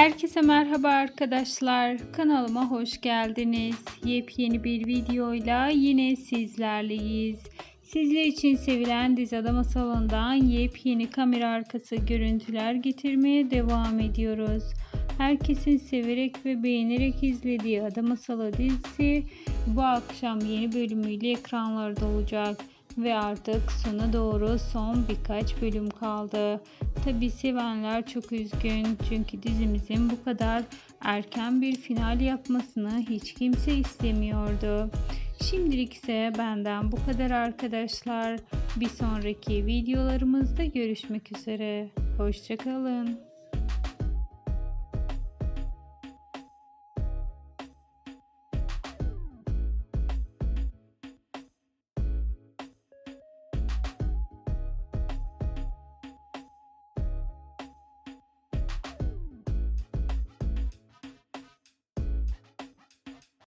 Herkese merhaba arkadaşlar. Kanalıma hoş geldiniz. Yepyeni bir videoyla yine sizlerleyiz. Sizler için sevilen dizi Ada Masalı'ndan yepyeni kamera arkası görüntüler getirmeye devam ediyoruz. Herkesin severek ve beğenerek izlediği Ada Masalı dizisi bu akşam yeni bölümüyle ekranlarda olacak ve artık sona doğru son birkaç bölüm kaldı. Tabi sevenler çok üzgün çünkü dizimizin bu kadar erken bir final yapmasını hiç kimse istemiyordu. Şimdilik ise benden bu kadar arkadaşlar. Bir sonraki videolarımızda görüşmek üzere. Hoşçakalın.